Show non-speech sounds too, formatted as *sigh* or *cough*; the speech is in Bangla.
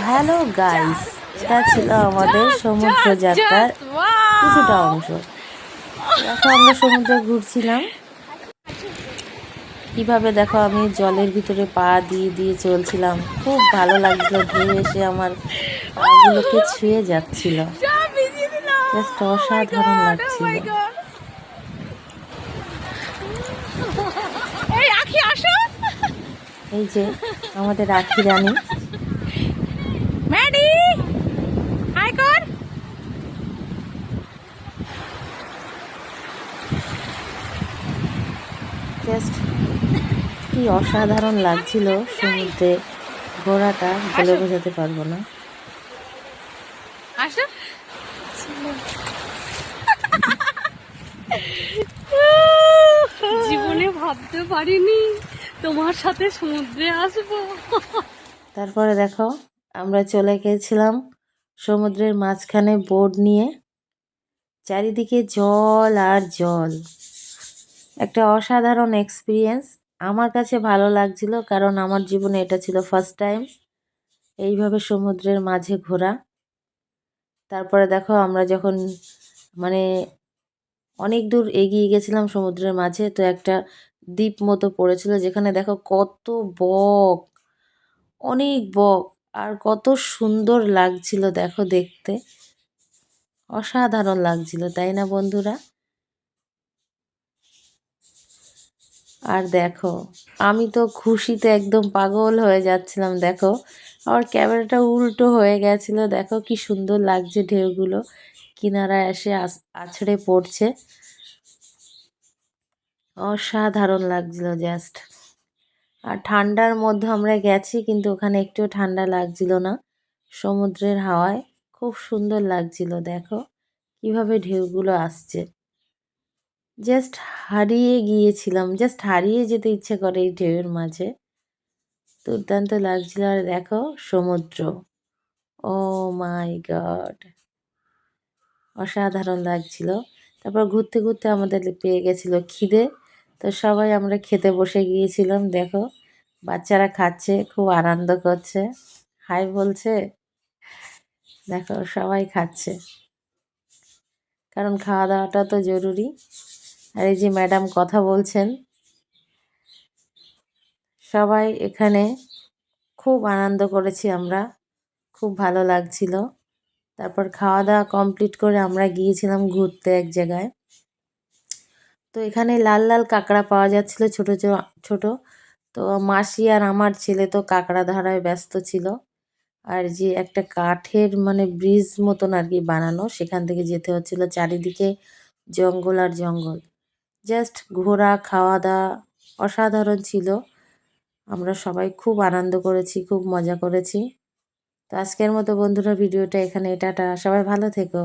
হ্যালো গাইস এটা ছিল আমাদের সমুদ্র যাত্রার কিছুটা অংশ। দেখো আমরা সমুদ্রে ঘুরছিলাম। কীভাবে দেখো আমি জলের ভিতরে পা দিয়ে দিয়ে চলছিলাম। খুব ভালো লাগছিল ঢেউ এসে আমার পাগুলোকে ছুঁয়ে যাচ্ছিল। জাস্ট অসাধারণ লাগছিল। *laughs* এই এই যে আমাদের রাখি রানী ম্যাডি হাই কর জাস্ট কি অসাধারণ লাগছিল সমুদ্রে ঘোরাটা বলে বোঝাতে পারব না। জীবনে ভাবতে পারিনি তোমার সাথে সমুদ্রে আসব। তারপরে দেখো আমরা চলে গেছিলাম সমুদ্রের মাঝখানে বোর্ড নিয়ে। চারিদিকে জল আর জল। একটা অসাধারণ এক্সপিরিয়েন্স আমার কাছে ভালো লাগছিল কারণ আমার জীবনে এটা ছিল ফার্স্ট টাইম এইভাবে সমুদ্রের মাঝে ঘোরা। তারপরে দেখো আমরা যখন মানে অনেক দূর এগিয়ে গেছিলাম সমুদ্রের মাঝে, তো একটা দ্বীপ মতো পড়েছিল যেখানে দেখো কত বক, অনেক বক আর কত সুন্দর লাগছিল দেখো দেখতে। অসাধারণ লাগছিল, তাই না বন্ধুরা? আর দেখো, আমি তো খুশিতে একদম পাগল হয়ে যাচ্ছিলাম, দেখো। আমার ক্যামেরাটা উল্টো হয়ে গেছিল, দেখো কি সুন্দর লাগছে ঢেউগুলো। কিনারায় এসে আছড়ে পড়ছে। অসাধারণ লাগছিল জাস্ট আর ঠান্ডার মধ্যে আমরা গেছি, কিন্তু ওখানে একটু ঠান্ডা লাগছিল না। সমুদ্রের হাওয়ায় খুব সুন্দর লাগছিল, দেখো। কীভাবে ঢেউগুলো আসছে। জাস্ট হারিয়ে গিয়েছিলাম। জাস্ট হারিয়ে যেতে ইচ্ছে করে এই ঢেউয়ের মাঝে। দুর্দান্ত লাগছিল। আর দেখো, সমুদ্র। ও মাই গড অসাধারণ লাগছিল। তারপর ঘুরতে ঘুরতে আমাদের পেয়ে গেছিল খিদে। তো সবাই আমরা খেতে বসে গিয়েছিলাম। দেখো, বাচ্চারা খাচ্ছে, খুব আনন্দ করছে। হাই বলছে। দেখো, সবাই খাচ্ছে। কারণ খাওয়া দাওয়াটা তো জরুরি। আর এই যে ম্যাডাম কথা বলছেন, সবাই এখানে খুব আনন্দ করেছি আমরা, খুব ভালো লাগছিল। তারপর খাওয়া দাওয়া কমপ্লিট করে আমরা গিয়েছিলাম ঘুরতে এক জায়গায়। তো এখানে লাল লাল কাঁকড়া পাওয়া যাচ্ছিল ছোট ছোট। তো মাসি আর আমার ছেলে তো কাঁকড়া ধরায় ব্যস্ত ছিল। আর যে একটা কাঠের মানে ব্রিজ মতন আর কি বানানো, সেখান থেকে যেতে হচ্ছিল চারিদিকে জঙ্গল আর জঙ্গল। জাস্ট ঘোরা খাওয়া দাওয়া অসাধারণ ছিল। আমরা সবাই খুব আনন্দ করেছি, খুব মজা করেছি। তো আজকের মতো বন্ধুরা, ভিডিওটা এখানে এটা সবাই ভালো থেকো।